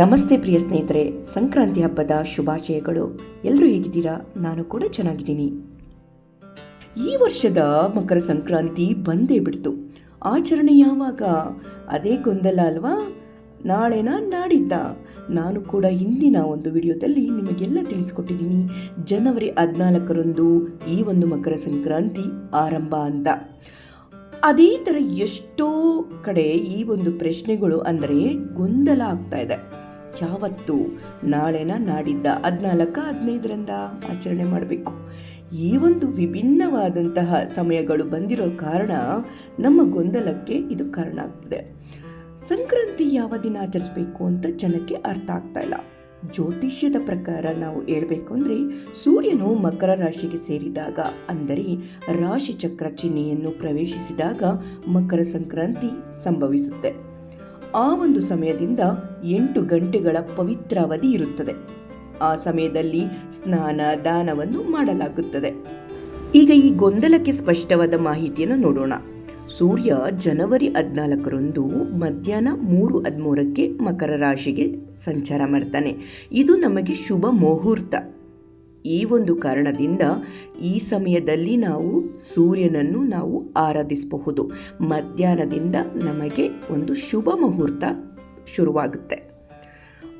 ನಮಸ್ತೆ ಪ್ರಿಯ ಸ್ನೇಹಿತರೆ, ಸಂಕ್ರಾಂತಿ ಹಬ್ಬದ ಶುಭಾಶಯಗಳು. ಎಲ್ಲರೂ ಹೇಗಿದ್ದೀರಾ? ನಾನು ಕೂಡ ಚೆನ್ನಾಗಿದ್ದೀನಿ. ಈ ವರ್ಷದ ಮಕರ ಸಂಕ್ರಾಂತಿ ಬಂದೇ ಬಿಡ್ತು. ಆಚರಣೆ ಯಾವಾಗ? ಅದೇ ಗೊಂದಲ ಅಲ್ವಾ? ನಾಳೆನ ನಾಡಿದ್ದ. ನಾನು ಕೂಡ ಇಂದಿನ ಒಂದು ವಿಡಿಯೋದಲ್ಲಿ ನಿಮಗೆಲ್ಲ ತಿಳಿಸ್ಕೊಟ್ಟಿದ್ದೀನಿ. ಜನವರಿ ಹದಿನಾಲ್ಕರಂದು ಈ ಒಂದು ಮಕರ ಸಂಕ್ರಾಂತಿ ಆರಂಭ ಅಂತ. ಅದೇ ಥರ ಎಷ್ಟೋ ಕಡೆ ಈ ಒಂದು ಪ್ರಶ್ನೆಗಳು ಅಂದರೆ ಗೊಂದಲ ಆಗ್ತಾ ಇದೆ. ಯಾವತ್ತು ನಾಳೆನ ನಾಡಿದ್ದ ಹದಿನಾಲ್ಕ, ಹದಿನೈದರಿಂದ ಆಚರಣೆ ಮಾಡಬೇಕು. ಈ ಒಂದು ವಿಭಿನ್ನವಾದಂತಹ ಸಮಯಗಳು ಬಂದಿರೋ ಕಾರಣ ನಮ್ಮ ಗೊಂದಲಕ್ಕೆ ಇದು ಕಾರಣ ಆಗ್ತದೆ. ಸಂಕ್ರಾಂತಿ ಯಾವ ದಿನ ಆಚರಿಸಬೇಕು ಅಂತ ಜನಕ್ಕೆ ಅರ್ಥ ಆಗ್ತಾ ಇಲ್ಲ. ಜ್ಯೋತಿಷ್ಯದ ಪ್ರಕಾರ ನಾವು ಹೇಳಬೇಕು ಅಂದರೆ ಸೂರ್ಯನು ಮಕರ ರಾಶಿಗೆ ಸೇರಿದಾಗ, ಅಂದರೆ ರಾಶಿ ಚಕ್ರ ಚಿಹ್ನೆಯನ್ನು ಪ್ರವೇಶಿಸಿದಾಗ ಮಕರ ಸಂಕ್ರಾಂತಿ ಸಂಭವಿಸುತ್ತೆ. ಆ ಒಂದು ಸಮಯದಿಂದ ಎಂಟು ಗಂಟೆಗಳ ಪವಿತ್ರ ಅವಧಿ ಇರುತ್ತದೆ. ಆ ಸಮಯದಲ್ಲಿ ಸ್ನಾನ, ದಾನವನ್ನು ಮಾಡಲಾಗುತ್ತದೆ. ಈಗ ಈ ಗೊಂದಲಕ್ಕೆ ಸ್ಪಷ್ಟವಾದ ಮಾಹಿತಿಯನ್ನು ನೋಡೋಣ. ಸೂರ್ಯ ಜನವರಿ ಹದಿನಾಲ್ಕರಂದು ಮಧ್ಯಾಹ್ನ ಮೂರು ಹದಿಮೂರಕ್ಕೆ ಮಕರ ರಾಶಿಗೆ ಸಂಚಾರ ಮಾಡ್ತಾನೆ. ಇದು ನಮಗೆ ಶುಭ ಮುಹೂರ್ತ. ಈ ಒಂದು ಕಾರಣದಿಂದ ಈ ಸಮಯದಲ್ಲಿ ನಾವು ಸೂರ್ಯನನ್ನು ನಾವು ಆರಾಧಿಸಬಹುದು. ಮಧ್ಯಾಹ್ನದಿಂದ ನಮಗೆ ಒಂದು ಶುಭ ಮುಹೂರ್ತ ಶುರುವಾಗುತ್ತೆ.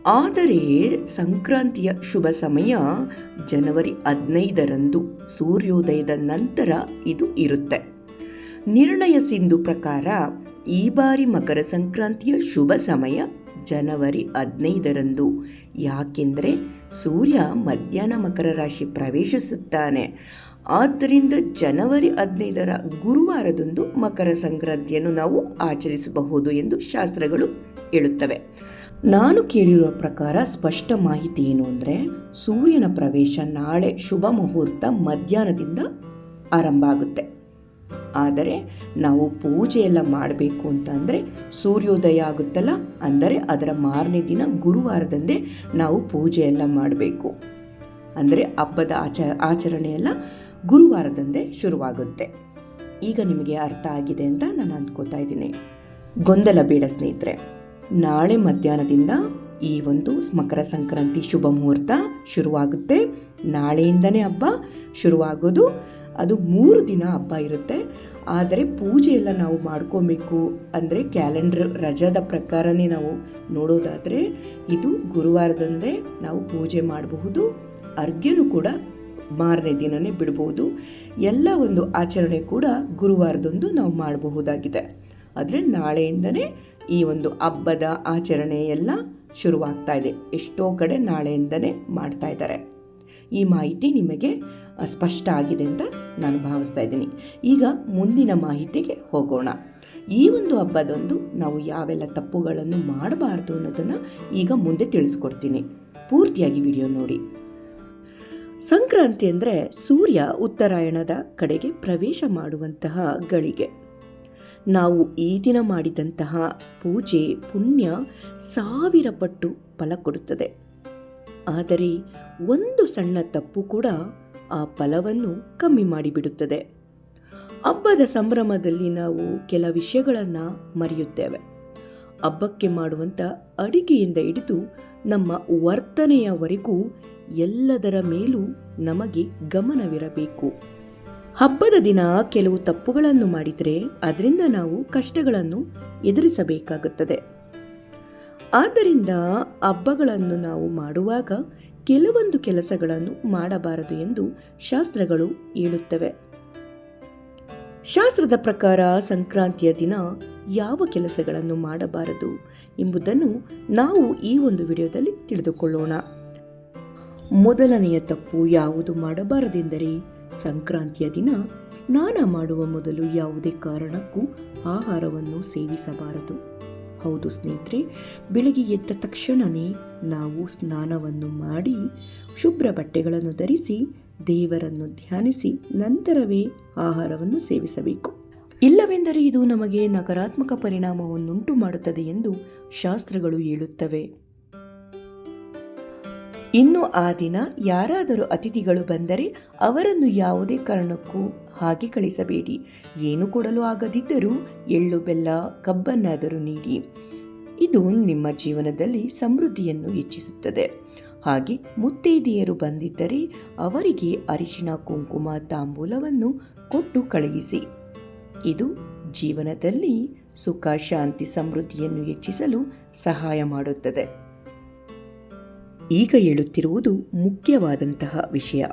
ಆದರೆ ಸಂಕ್ರಾಂತಿಯ ಶುಭ ಸಮಯ ಜನವರಿ ಹದಿನೈದರಂದು, ಸೂರ್ಯೋದಯದ ನಂತರ ಇದು ಇರುತ್ತೆ. ನಿರ್ಣಯ ಸಿಂಧು ಪ್ರಕಾರ ಈ ಬಾರಿ ಮಕರ ಸಂಕ್ರಾಂತಿಯ ಶುಭ ಸಮಯ ಜನವರಿ ಹದಿನೈದರಂದು. ಯಾಕೆಂದರೆ ಸೂರ್ಯ ಮಧ್ಯಾಹ್ನ ಮಕರ ರಾಶಿ ಪ್ರವೇಶಿಸುತ್ತಾನೆ. ಆದ್ದರಿಂದ ಜನವರಿ ಹದಿನೈದರ ಗುರುವಾರದಂದು ಮಕರ ಸಂಕ್ರಾಂತಿಯನ್ನು ನಾವು ಆಚರಿಸಬಹುದು ಎಂದು ಶಾಸ್ತ್ರಗಳು ಹೇಳುತ್ತವೆ. ನಾನು ಕೇಳಿರುವ ಪ್ರಕಾರ ಸ್ಪಷ್ಟ ಮಾಹಿತಿ ಏನು ಅಂದರೆ ಸೂರ್ಯನ ಪ್ರವೇಶ ನಾಳೆ ಶುಭ ಮುಹೂರ್ತ ಮಧ್ಯಾಹ್ನದಿಂದ ಆರಂಭ ಆಗುತ್ತೆ. ಆದರೆ ನಾವು ಪೂಜೆ ಎಲ್ಲ ಮಾಡಬೇಕು ಅಂತ ಅಂದರೆ ಸೂರ್ಯೋದಯ ಆಗುತ್ತಲ್ಲ, ಅಂದರೆ ಅದರ ಮಾರನೇ ದಿನ ಗುರುವಾರದಂದೇ ನಾವು ಪೂಜೆ ಎಲ್ಲ ಮಾಡಬೇಕು. ಅಂದರೆ ಹಬ್ಬದ ಆಚ, ಆಚರಣೆ ಎಲ್ಲ ಗುರುವಾರದಂದೇ ಶುರುವಾಗುತ್ತೆ. ಈಗ ನಿಮಗೆ ಅರ್ಥ ಆಗಿದೆ ಅಂತ ನಾನು ಅಂದ್ಕೋತಾ ಇದ್ದೀನಿ. ಗೊಂದಲ ಬೇಡ ಸ್ನೇಹಿತರೆ, ನಾಳೆ ಮಧ್ಯಾಹ್ನದಿಂದ ಈ ಒಂದು ಮಕರ ಸಂಕ್ರಾಂತಿ ಶುಭ ಮುಹೂರ್ತ ಶುರುವಾಗುತ್ತೆ. ನಾಳೆಯಿಂದನೇ ಹಬ್ಬ ಶುರುವಾಗೋದು. ಅದು ಮೂರು ದಿನ ಹಬ್ಬ ಇರುತ್ತೆ. ಆದರೆ ಪೂಜೆಯೆಲ್ಲ ನಾವು ಮಾಡ್ಕೋಬೇಕು ಅಂದರೆ ಕ್ಯಾಲೆಂಡರ್ ರಜಾದ ಪ್ರಕಾರನೇ ನಾವು ನೋಡೋದಾದರೆ ಇದು ಗುರುವಾರದಂದೇ ನಾವು ಪೂಜೆ ಮಾಡಬಹುದು. ಅರ್ಘ್ಯನೂ ಕೂಡ ಮಾರನೇ ದಿನನೇ ಬಿಡ್ಬೋದು ಎಲ್ಲ ಒಂದು ಆಚರಣೆ ಕೂಡ ಗುರುವಾರದೊಂದು ನಾವು ಮಾಡಬಹುದಾಗಿದೆ. ಆದರೆ ನಾಳೆಯಿಂದನೇ ಈ ಒಂದು ಹಬ್ಬದ ಆಚರಣೆ ಎಲ್ಲ ಶುರುವಾಗ್ತಾ ಇದೆ. ಎಷ್ಟೋ ಕಡೆ ನಾಳೆಯಿಂದನೇ ಮಾಡ್ತಾ ಇದ್ದಾರೆ. ಈ ಮಾಹಿತಿ ನಿಮಗೆ ಸ್ಪಷ್ಟ ಆಗಿದೆ ಅಂತ ನಾನು ಭಾವಿಸ್ತಾ ಇದ್ದೀನಿ. ಈಗ ಮುಂದಿನ ಮಾಹಿತಿಗೆ ಹೋಗೋಣ. ಈ ಒಂದು ಹಬ್ಬದೊಂದು ನಾವು ಯಾವೆಲ್ಲ ತಪ್ಪುಗಳನ್ನು ಮಾಡಬಾರ್ದು ಅನ್ನೋದನ್ನು ಈಗ ಮುಂದೆ ತಿಳಿಸ್ಕೊಡ್ತೀನಿ. ಪೂರ್ತಿಯಾಗಿ ವಿಡಿಯೋ ನೋಡಿ. ಸಂಕ್ರಾಂತಿ ಅಂದರೆ ಸೂರ್ಯ ಉತ್ತರಾಯಣದ ಕಡೆಗೆ ಪ್ರವೇಶ ಮಾಡುವಂತಹ ಗಳಿಗೆ. ನಾವು ಈ ದಿನ ಮಾಡಿದಂತಹ ಪೂಜೆ, ಪುಣ್ಯ ಸಾವಿರ ಪಟ್ಟು ಫಲ ಕೊಡುತ್ತದೆ. ಆದರೆ ಒಂದು ಸಣ್ಣ ತಪ್ಪು ಕೂಡ ಆ ಫಲವನ್ನು ಕಮ್ಮಿ ಮಾಡಿಬಿಡುತ್ತದೆ. ಹಬ್ಬದ ಸಂಭ್ರಮದಲ್ಲಿ ನಾವು ಕೆಲ ವಿಷಯಗಳನ್ನು ಮರೆಯುತ್ತೇವೆ. ಹಬ್ಬಕ್ಕೆ ಮಾಡುವಂಥ ಅಡಿಗೆಯಿಂದ ಹಿಡಿದು ನಮ್ಮ ವರ್ತನೆಯವರೆಗೂ ಎಲ್ಲದರ ಮೇಲೂ ನಮಗೆ ಗಮನವಿರಬೇಕು. ಹಬ್ಬದ ದಿನ ಕೆಲವು ತಪ್ಪುಗಳನ್ನು ಮಾಡಿದರೆ ಅದರಿಂದ ನಾವು ಕಷ್ಟಗಳನ್ನು ಎದುರಿಸಬೇಕಾಗುತ್ತದೆ. ಆದ್ದರಿಂದ ಹಬ್ಬಗಳನ್ನು ನಾವು ಮಾಡುವಾಗ ಕೆಲವೊಂದು ಕೆಲಸಗಳನ್ನು ಮಾಡಬಾರದು ಎಂದು ಶಾಸ್ತ್ರಗಳು ಹೇಳುತ್ತವೆ. ಶಾಸ್ತ್ರದ ಪ್ರಕಾರ ಸಂಕ್ರಾಂತಿಯ ದಿನ ಯಾವ ಕೆಲಸಗಳನ್ನು ಮಾಡಬಾರದು ಎಂಬುದನ್ನು ನಾವು ಈ ಒಂದು ವಿಡಿಯೋದಲ್ಲಿ ತಿಳಿದುಕೊಳ್ಳೋಣ. ಮೊದಲನೆಯ ತಪ್ಪು ಯಾವುದು ಮಾಡಬಾರದೆಂದರೆ ಸಂಕ್ರಾಂತಿಯ ದಿನ ಸ್ನಾನ ಮಾಡುವ ಮೊದಲು ಯಾವುದೇ ಕಾರಣಕ್ಕೂ ಆಹಾರವನ್ನು ಸೇವಿಸಬಾರದು. ಹೌದು ಸ್ನೇಹಿತರೆ, ಬೆಳಗ್ಗೆ ಎದ್ದ ತಕ್ಷಣವೇ ನಾವು ಸ್ನಾನವನ್ನು ಮಾಡಿ ಶುಭ್ರ ಬಟ್ಟೆಗಳನ್ನು ಧರಿಸಿ ದೇವರನ್ನು ಧ್ಯಾನಿಸಿ ನಂತರವೇ ಆಹಾರವನ್ನು ಸೇವಿಸಬೇಕು. ಇಲ್ಲವೆಂದರೆ ಇದು ನಮಗೆ ನಕಾರಾತ್ಮಕ ಪರಿಣಾಮವನ್ನುಂಟು ಮಾಡುತ್ತದೆ ಎಂದು ಶಾಸ್ತ್ರಗಳು ಹೇಳುತ್ತವೆ. ಇನ್ನು ಆ ದಿನ ಯಾರಾದರೂ ಅತಿಥಿಗಳು ಬಂದರೆ ಅವರನ್ನು ಯಾವುದೇ ಕಾರಣಕ್ಕೂ ಹಾಗೆ ಕಳಿಸಬೇಡಿ. ಏನು ಕೊಡಲು ಆಗದಿದ್ದರೂ ಎಳ್ಳು, ಬೆಲ್ಲ, ಕಬ್ಬನ್ನಾದರೂ ನೀಡಿ. ಇದು ನಿಮ್ಮ ಜೀವನದಲ್ಲಿ ಸಮೃದ್ಧಿಯನ್ನು ಹೆಚ್ಚಿಸುತ್ತದೆ. ಹಾಗೆ ಮುತ್ತೈದೆಯರು ಬಂದಿದ್ದರೆ ಅವರಿಗೆ ಅರಿಶಿನ, ಕುಂಕುಮ, ತಾಂಬೂಲವನ್ನು ಕೊಟ್ಟು ಕಳುಹಿಸಿ. ಇದು ಜೀವನದಲ್ಲಿ ಸುಖ, ಶಾಂತಿ, ಸಮೃದ್ಧಿಯನ್ನು ಹೆಚ್ಚಿಸಲು ಸಹಾಯ ಮಾಡುತ್ತದೆ. ಈಗ ಹೇಳುತ್ತಿರುವುದು ಮುಖ್ಯವಾದಂತಹ ವಿಷಯ.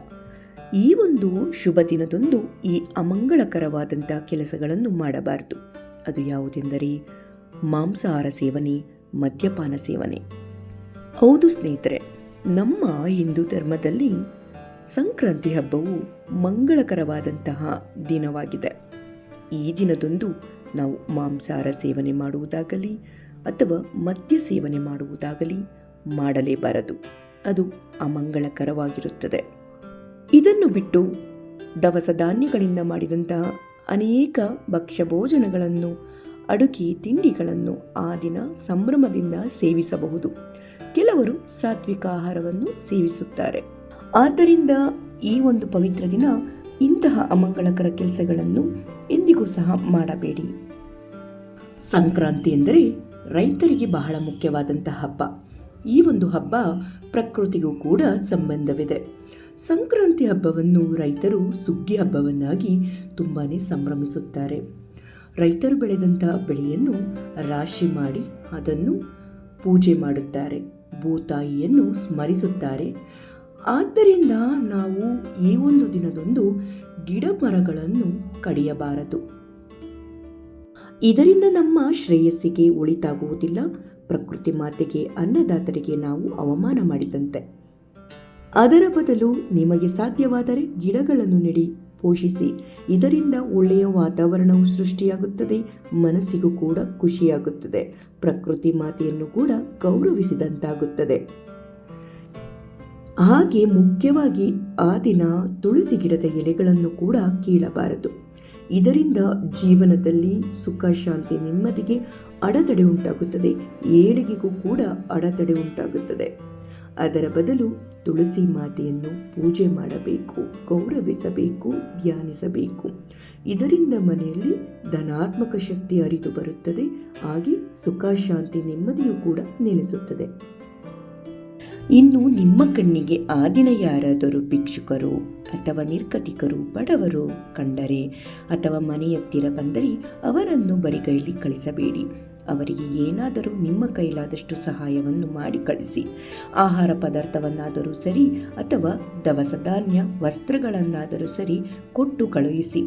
ಈ ಒಂದು ಶುಭ ದಿನದಂದು ಈ ಅಮಂಗಳಕರವಾದಂಥ ಕೆಲಸಗಳನ್ನು ಮಾಡಬಾರದು. ಅದು ಯಾವುದೆಂದರೆ ಮಾಂಸಾಹಾರ ಸೇವನೆ, ಮದ್ಯಪಾನ ಸೇವನೆ. ಹೌದು ಸ್ನೇಹಿತರೆ, ನಮ್ಮ ಹಿಂದೂ ಧರ್ಮದಲ್ಲಿ ಸಂಕ್ರಾಂತಿ ಹಬ್ಬವು ಮಂಗಳಕರವಾದಂತಹ ದಿನವಾಗಿದೆ. ಈ ದಿನದಂದು ನಾವು ಮಾಂಸಾಹಾರ ಸೇವನೆ ಮಾಡುವುದಾಗಲಿ ಅಥವಾ ಮದ್ಯ ಸೇವನೆ ಮಾಡುವುದಾಗಲಿ ಮಾಡಲೇಬಾರದು. ಅದು ಅಮಂಗಳಕರವಾಗಿರುತ್ತದೆ. ಇದನ್ನು ಬಿಟ್ಟು ದವಸ ಧಾನ್ಯಗಳಿಂದ ಮಾಡಿದಂತಹ ಅನೇಕ ಭಕ್ಷ್ಯ ಭೋಜನಗಳನ್ನು ಅಡುಗೆ ತಿಂಡಿಗಳನ್ನು ಆ ದಿನ ಸಂಭ್ರಮದಿಂದ ಸೇವಿಸಬಹುದು. ಕೆಲವರು ಸಾತ್ವಿಕ ಆಹಾರವನ್ನು ಸೇವಿಸುತ್ತಾರೆ. ಆದ್ದರಿಂದ ಈ ಒಂದು ಪವಿತ್ರ ದಿನ ಇಂತಹ ಅಮಂಗಳಕರ ಕೆಲಸಗಳನ್ನು ಎಂದಿಗೂ ಸಹ ಮಾಡಬೇಡಿ. ಸಂಕ್ರಾಂತಿ ಎಂದರೆ ರೈತರಿಗೆ ಬಹಳ ಮುಖ್ಯವಾದಂತಹ ಹಬ್ಬ. ಈ ಒಂದು ಹಬ್ಬ ಪ್ರಕೃತಿಗೂ ಕೂಡ ಸಂಬಂಧವಿದೆ. ಸಂಕ್ರಾಂತಿ ಹಬ್ಬವನ್ನು ರೈತರು ಸುಗ್ಗಿ ಹಬ್ಬವನ್ನಾಗಿ ತುಂಬಾ ಸಂಭ್ರಮಿಸುತ್ತಾರೆ. ರೈತರು ಬೆಳೆದಂತಹ ಬೆಳೆಯನ್ನು ರಾಶಿ ಮಾಡಿ ಅದನ್ನು ಪೂಜೆ ಮಾಡುತ್ತಾರೆ. ಭೂತಾಯಿಯನ್ನು ಸ್ಮರಿಸುತ್ತಾರೆ. ಆದ್ದರಿಂದ ನಾವು ಈ ಒಂದು ದಿನದಂದು ಗಿಡ ಮರಗಳನ್ನು ಕಡಿಯಬಾರದು. ಇದರಿಂದ ನಮ್ಮ ಶ್ರೇಯಸ್ಸಿಗೆ ಒಳಿತಾಗುವುದಿಲ್ಲ. ಪ್ರಕೃತಿ ಮಾತೆಗೆ, ಅನ್ನದಾತರಿಗೆ ನಾವು ಅವಮಾನ ಮಾಡಿದಂತೆ. ಅದರ ಬದಲು ನಿಮಗೆ ಸಾಧ್ಯವಾದರೆ ಗಿಡಗಳನ್ನು ನೆಡಿ, ಪೋಷಿಸಿ. ಇದರಿಂದ ಒಳ್ಳೆಯ ವಾತಾವರಣವು ಸೃಷ್ಟಿಯಾಗುತ್ತದೆ, ಮನಸ್ಸಿಗೂ ಕೂಡ ಖುಷಿಯಾಗುತ್ತದೆ. ಪ್ರಕೃತಿ ಮಾತೆಯನ್ನು ಕೂಡ ಗೌರವಿಸಿದಂತಾಗುತ್ತದೆ. ಹಾಗೆ ಮುಖ್ಯವಾಗಿ ಆ ದಿನ ತುಳಸಿ ಗಿಡದ ಎಲೆಗಳನ್ನು ಕೂಡ ಕೀಳಬಾರದು. ಇದರಿಂದ ಜೀವನದಲ್ಲಿ ಸುಖ, ಶಾಂತಿ, ನೆಮ್ಮದಿಗೆ ಅಡೆತಡೆ ಉಂಟಾಗುತ್ತದೆ. ಏಳಿಗೆಗೂ ಕೂಡ ಅಡೆತಡೆ ಉಂಟಾಗುತ್ತದೆ. ಅದರ ಬದಲು ತುಳಸಿ ಮಾತೆಯನ್ನು ಪೂಜೆ ಮಾಡಬೇಕು, ಗೌರವಿಸಬೇಕು, ಧ್ಯಾನಿಸಬೇಕು. ಇದರಿಂದ ಮನೆಯಲ್ಲಿ ಧನಾತ್ಮಕ ಶಕ್ತಿ ಅರಿತು ಬರುತ್ತದೆ. ಹಾಗೆ ಸುಖ, ಶಾಂತಿ ನೆಮ್ಮದಿಯೂ ಕೂಡ ನೆಲೆಸುತ್ತದೆ. ಇನ್ನು ನಿಮ್ಮ ಕಣ್ಣಿಗೆ ಆ ದಿನ ಯಾರಾದರೂ ಭಿಕ್ಷುಕರು ಅಥವಾ ನಿರ್ಗತಿಕರು, ಬಡವರು ಕಂಡರೆ ಅಥವಾ ಮನೆಯತ್ತಿರ ಬಂದರೆ ಅವರನ್ನು ಬರಿಗೈಲಿ ಕಳಿಸಬೇಡಿ. ಅವರಿಗೆ ಏನಾದರೂ ನಿಮ್ಮ ಕೈಲಾದಷ್ಟು ಸಹಾಯವನ್ನು ಮಾಡಿ ಕಳಿಸಿ. ಆಹಾರ ಪದಾರ್ಥವನ್ನಾದರೂ ಸರಿ ಅಥವಾ ದವಸ ಧಾನ್ಯ, ವಸ್ತ್ರಗಳನ್ನಾದರೂ ಸರಿ ಕೊಟ್ಟು ಕಳುಹಿಸಿ.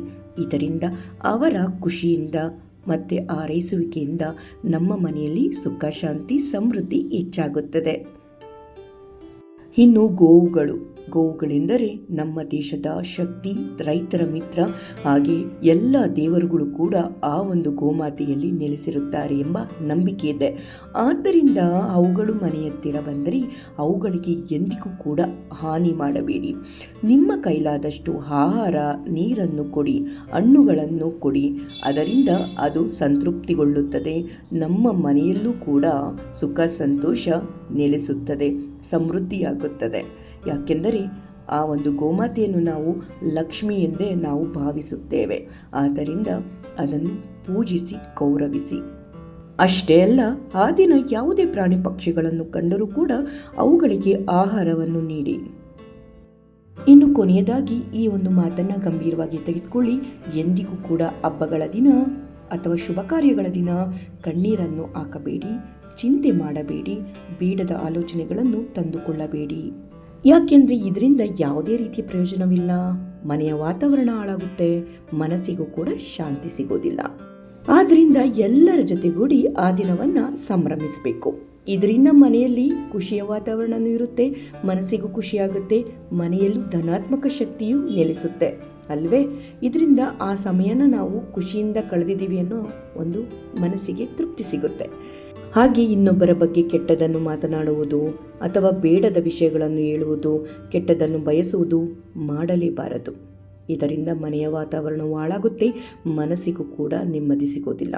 ಇದರಿಂದ ಅವರ ಖುಷಿಯಿಂದ ಮತ್ತು ಆರೈಸುವಿಕೆಯಿಂದ ನಮ್ಮ ಮನೆಯಲ್ಲಿ ಸುಖ, ಶಾಂತಿ, ಸಮೃದ್ಧಿ ಹೆಚ್ಚಾಗುತ್ತದೆ. ಇನ್ನು ಗೋವುಗಳು. ಗೋವುಗಳೆಂದರೆ ನಮ್ಮ ದೇಶದ ಶಕ್ತಿ, ರೈತರ ಮಿತ್ರ, ಹಾಗೆ ಎಲ್ಲ ದೇವರುಗಳು ಕೂಡ ಆ ಒಂದು ಗೋಮಾತೆಯಲ್ಲಿ ನೆಲೆಸಿರುತ್ತಾರೆ ಎಂಬ ನಂಬಿಕೆ ಇದೆ. ಆದ್ದರಿಂದ ಅವುಗಳು ಮನೆಯತ್ತಿರ ಬಂದರೆ ಅವುಗಳಿಗೆ ಎಂದಿಗೂ ಕೂಡ ಹಾನಿ ಮಾಡಬೇಡಿ. ನಿಮ್ಮ ಕೈಲಾದಷ್ಟು ಆಹಾರ, ನೀರನ್ನು ಕೊಡಿ, ಹಣ್ಣುಗಳನ್ನು ಕೊಡಿ. ಅದರಿಂದ ಅದು ಸಂತೃಪ್ತಿಗೊಳ್ಳುತ್ತದೆ. ನಮ್ಮ ಮನೆಯಲ್ಲೂ ಕೂಡ ಸುಖ, ಸಂತೋಷ ನೆಲೆಸುತ್ತದೆ. ಸಮೃದ್ಧಿಯಾಗುತ್ತದೆ. ಯಾಕೆಂದರೆ ಆ ಒಂದು ಗೋಮಾತೆಯನ್ನು ನಾವು ಲಕ್ಷ್ಮಿ ಎಂದೇ ನಾವು ಭಾವಿಸುತ್ತೇವೆ. ಆದ್ದರಿಂದ ಅದನ್ನು ಪೂಜಿಸಿ, ಗೌರವಿಸಿ. ಅಷ್ಟೇ ಅಲ್ಲ, ಆ ದಿನ ಯಾವುದೇ ಪ್ರಾಣಿ ಪಕ್ಷಿಗಳನ್ನು ಕಂಡರೂ ಕೂಡ ಅವುಗಳಿಗೆ ಆಹಾರವನ್ನು ನೀಡಿ. ಇನ್ನು ಕೊನೆಯದಾಗಿ ಈ ಒಂದು ಮಾತನ್ನು ಗಂಭೀರವಾಗಿ ತೆಗೆದುಕೊಳ್ಳಿ. ಎಂದಿಗೂ ಕೂಡ ಹಬ್ಬಗಳ ದಿನ ಅಥವಾ ಶುಭ ಕಾರ್ಯಗಳ ದಿನ, ಕಣ್ಣೀರನ್ನು ಹಾಕಬೇಡಿ, ಚಿಂತೆ ಮಾಡಬೇಡಿ, ಬೇಡದ ಆಲೋಚನೆಗಳನ್ನು ತಂದುಕೊಳ್ಳಬೇಡಿ. ಯಾಕೆಂದರೆ ಇದರಿಂದ ಯಾವುದೇ ರೀತಿಯ ಪ್ರಯೋಜನವಿಲ್ಲ. ಮನೆಯ ವಾತಾವರಣ ಹಾಳಾಗುತ್ತೆ, ಮನಸ್ಸಿಗೂ ಕೂಡ ಶಾಂತಿ ಸಿಗೋದಿಲ್ಲ. ಆದ್ದರಿಂದ ಎಲ್ಲರ ಜೊತೆಗೂಡಿ ಆ ದಿನವನ್ನು ಸಂಭ್ರಮಿಸಬೇಕು. ಇದರಿಂದ ಮನೆಯಲ್ಲಿ ಖುಷಿಯ ವಾತಾವರಣನೂ ಇರುತ್ತೆ, ಮನಸ್ಸಿಗೂ ಖುಷಿಯಾಗುತ್ತೆ, ಮನೆಯಲ್ಲೂ ಧನಾತ್ಮಕ ಶಕ್ತಿಯು ನೆಲೆಸುತ್ತೆ. ಅಲ್ವೇ? ಇದರಿಂದ ಆ ಸಮಯನ ನಾವು ಖುಷಿಯಿಂದ ಕಳೆದಿದ್ದೀವಿ ಅನ್ನೋ ಒಂದು ಮನಸ್ಸಿಗೆ ತೃಪ್ತಿ ಸಿಗುತ್ತೆ. ಹಾಗೆ ಇನ್ನೊಬ್ಬರ ಬಗ್ಗೆ ಕೆಟ್ಟದನ್ನು ಮಾತನಾಡುವುದು ಅಥವಾ ಬೇಡದ ವಿಷಯಗಳನ್ನು ಹೇಳುವುದು ಕೆಟ್ಟದನ್ನು ಬಯಸುವುದು ಮಾಡಲೇಬಾರದು. ಇದರಿಂದ ಮನೆಯ ವಾತಾವರಣವು ಹಾಳಾಗುತ್ತೆ, ಮನಸ್ಸಿಗೂ ಕೂಡ ನೆಮ್ಮದಿ ಸಿಗೋದಿಲ್ಲ.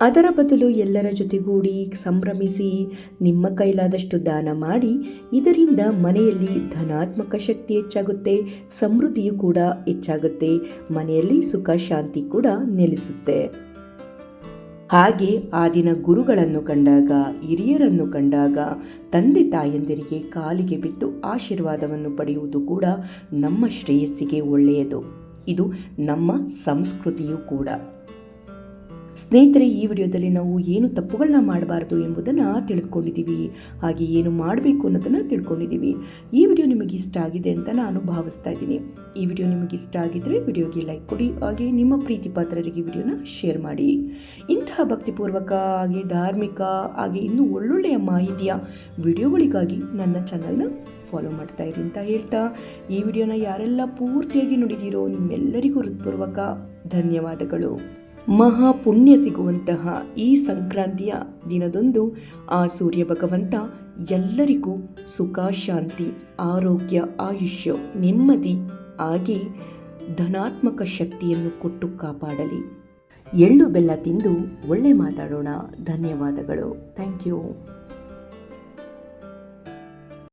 ಅದರ ಬದಲು ಎಲ್ಲರ ಜೊತೆಗೂಡಿ ಸಂಭ್ರಮಿಸಿ ನಿಮ್ಮ ಕೈಲಾದಷ್ಟು ದಾನ ಮಾಡಿ, ಇದರಿಂದ ಮನೆಯಲ್ಲಿ ಧನಾತ್ಮಕ ಶಕ್ತಿ ಹೆಚ್ಚಾಗುತ್ತೆ, ಸಮೃದ್ಧಿಯು ಕೂಡ ಹೆಚ್ಚಾಗುತ್ತೆ, ಮನೆಯಲ್ಲಿ ಸುಖ ಶಾಂತಿ ಕೂಡ ನೆಲೆಸುತ್ತೆ. ಹಾಗೆ ಆ ದಿನ ಗುರುಗಳನ್ನು ಕಂಡಾಗ, ಹಿರಿಯರನ್ನು ಕಂಡಾಗ, ತಂದೆ ತಾಯಂದಿರಿಗೆ ಕಾಲಿಗೆ ಬಿದ್ದು ಆಶೀರ್ವಾದವನ್ನು ಪಡೆಯುವುದು ಕೂಡ ನಮ್ಮ ಶ್ರೇಯಸ್ಸಿಗೆ ಒಳ್ಳೆಯದು. ಇದು ನಮ್ಮ ಸಂಸ್ಕೃತಿಯೂ ಕೂಡ. ಸ್ನೇಹಿತರೆ, ಈ ವಿಡಿಯೋದಲ್ಲಿ ನಾವು ಏನು ತಪ್ಪುಗಳನ್ನ ಮಾಡಬಾರ್ದು ಎಂಬುದನ್ನು ತಿಳ್ಕೊಂಡಿದ್ದೀವಿ ಹಾಗೆ ಏನು ಮಾಡಬೇಕು ಅನ್ನೋದನ್ನು ತಿಳ್ಕೊಂಡಿದ್ದೀವಿ. ಈ ವಿಡಿಯೋ ನಿಮಗೆ ಇಷ್ಟ ಆಗಿದೆ ಅಂತ ನಾನು ಭಾವಿಸ್ತಾ ಇದ್ದೀನಿ. ಈ ವಿಡಿಯೋ ನಿಮಗೆ ಇಷ್ಟ ಆಗಿದ್ದರೆ ವಿಡಿಯೋಗೆ ಲೈಕ್ ಕೊಡಿ, ಹಾಗೆ ನಿಮ್ಮ ಪ್ರೀತಿ ಪಾತ್ರರಿಗೆ ವಿಡಿಯೋನ ಶೇರ್ ಮಾಡಿ. ಇಂತಹ ಭಕ್ತಿಪೂರ್ವಕ, ಹಾಗೆ ಧಾರ್ಮಿಕ, ಹಾಗೆ ಇನ್ನೂ ಒಳ್ಳೊಳ್ಳೆಯ ಮಾಹಿತಿಯ ವಿಡಿಯೋಗಳಿಗಾಗಿ ನನ್ನ ಚಾನಲ್ನ ಫಾಲೋ ಮಾಡ್ತಾ ಇರಿ ಅಂತ ಹೇಳ್ತಾ, ಈ ವಿಡಿಯೋನ ಯಾರೆಲ್ಲ ಪೂರ್ತಿಯಾಗಿ ನೋಡಿದ್ದೀರೋ ನಿಮ್ಮೆಲ್ಲರಿಗೂ ಹೃತ್ಪೂರ್ವಕ ಧನ್ಯವಾದಗಳು. ಮಹಾ ಪುಣ್ಯ ಸಿಗುವಂತಹ ಈ ಸಂಕ್ರಾಂತಿಯ ದಿನದಂದು ಆ ಸೂರ್ಯ ಭಗವಂತ ಎಲ್ಲರಿಗೂ ಸುಖ, ಶಾಂತಿ, ಆರೋಗ್ಯ, ಆಯುಷ್ಯ, ನೆಮ್ಮದಿ ಆಗಿ ಧನಾತ್ಮಕ ಶಕ್ತಿಯನ್ನು ಕೊಟ್ಟು ಕಾಪಾಡಲಿ. ಎಳ್ಳು ಬೆಲ್ಲ ತಿಂದು ಒಳ್ಳೆ ಮಾತಾಡೋಣ. ಧನ್ಯವಾದಗಳು. Thank you.